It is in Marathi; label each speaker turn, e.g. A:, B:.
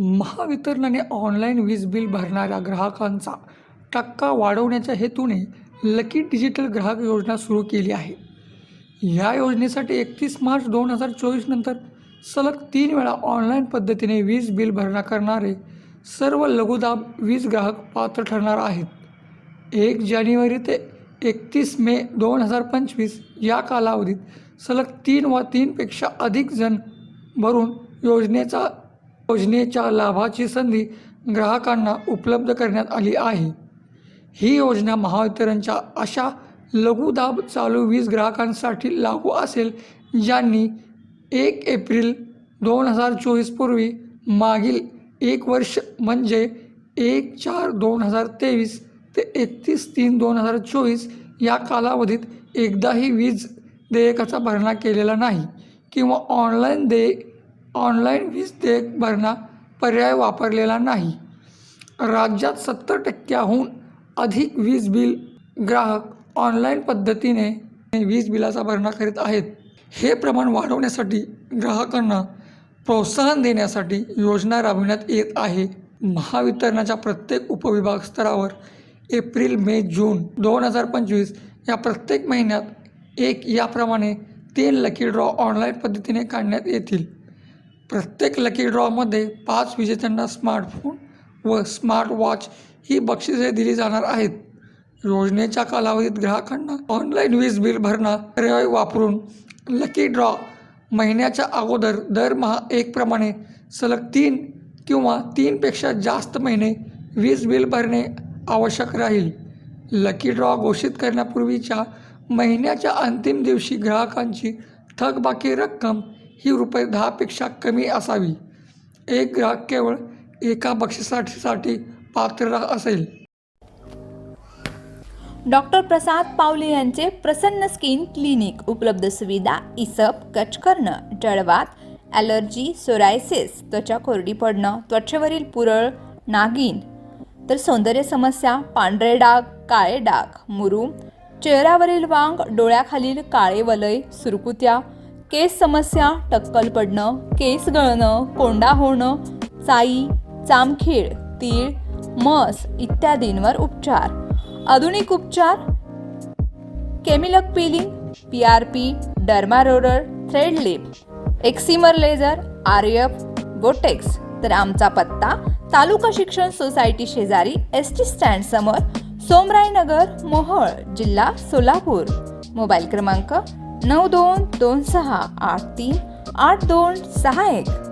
A: महावितरणाने ऑनलाईन वीज बिल भरणाऱ्या ग्राहकांचा टक्का वाढवण्याच्या हेतूने लकी डिजिटल ग्राहक योजना सुरू केली आहे. या योजनेसाठी एकतीस मार्च दोन हजार चोवीस नंतर सलग तीन वेळा ऑनलाईन पद्धतीने वीज बिल भरणा करणारे सर्व लघुदाब वीज ग्राहक पात्र ठरणार आहेत. एक जानेवारी ते एकतीस मे दोन हजार पंचवीस या कालावधीत सलग तीन वा तीनपेक्षा अधिक जण भरून योजनेचा योजनेच्या लाभाची संधी ग्राहकांना उपलब्ध करण्यात आली आहे. ही योजना महावितरणच्या अशा लघुदाब चालू वीज ग्राहकांसाठी लागू असेल ज्यांनी एक एप्रिल दोन हजार चोवीसपूर्वी मागील एक वर्ष म्हणजे एक चार दोन हजार तेवीस ते एकतीस तीन दोन हजार चोवीस या कालावधीत एकदाही वीज देयकाचा भरणा केलेला नाही किंवा ऑनलाईन देय ऑनलाईन वीज देयक भरणा पर्याय वापरलेला नाही. राज्यात सत्तर टक्क्याहून अधिक वीज बिल ग्राहक ऑनलाईन पद्धतीने वीज बिलाचा भरणा करीत आहेत. हे प्रमाण वाढवण्यासाठी ग्राहकांना प्रोत्साहन देण्यासाठी योजना राबविण्यात येत आहे. महावितरणाच्या प्रत्येक उपविभाग स्तरावर एप्रिल मे जून दोन हजार पंचवीस या प्रत्येक महिन्यात एक याप्रमाणे तीन लकी ड्रॉ ऑनलाईन पद्धतीने काढण्यात येतील. प्रत्येक लकी ड्रॉमध्ये पाच विजेत्यांना स्मार्टफोन व स्मार्ट वॉच ही बक्षिसे दिली जाणार आहेत. योजनेच्या कालावधीत ग्राहकांना ऑनलाईन वीज बिल भरणा पर्याय वापरून लकी ड्रॉ महिन्याच्या अगोदर दरमहा एकप्रमाणे सलग तीन किंवा तीनपेक्षा जास्त महिने वीज बिल भरणे आवश्यक राहील. लकी ड्रॉ घोषित करण्यापूर्वीच्या महिन्याच्या अंतिम दिवशी ग्राहकांची थकबाकी रक्कम ही रुपये दहापेक्षा कमी असावी. एक ग्राहक केवळ एका बक्षिसाठीसाठी पात्र असेल.
B: डॉक्टर प्रसाद पावले यांचे प्रसन्न स्किन क्लिनिक उपलब्ध सुविधा इसप कच करणं जळवात ॲलर्जी सोरायसिस त्वचा कोरडी पडणं त्वचेवरील पुरळ नागिन तर सौंदर्य समस्या पांढरे डाग काळे डाग मुरूम चेहऱ्यावरील वांग डोळ्याखालील काळे वलय सुरकुत्या केस समस्या टक्कल पडणं केस गळणं कोंडा होणं चाई चामखीळ तीळ मस इत्यादींवर उपचार. आधुनिक उपचार? केमिलक peeling P R P derma roller thread lip excimer laser R F botox तर आमचा पत्ता तालुका शिक्षण सोसायटी शेजारी एस टी स्टँड समोर सोमरायनगर मोहळ जिल्हा सोलापूर. मोबाईल क्रमांक नऊ दोन दोन सहा आठ तीन आठ दोन सहा एक.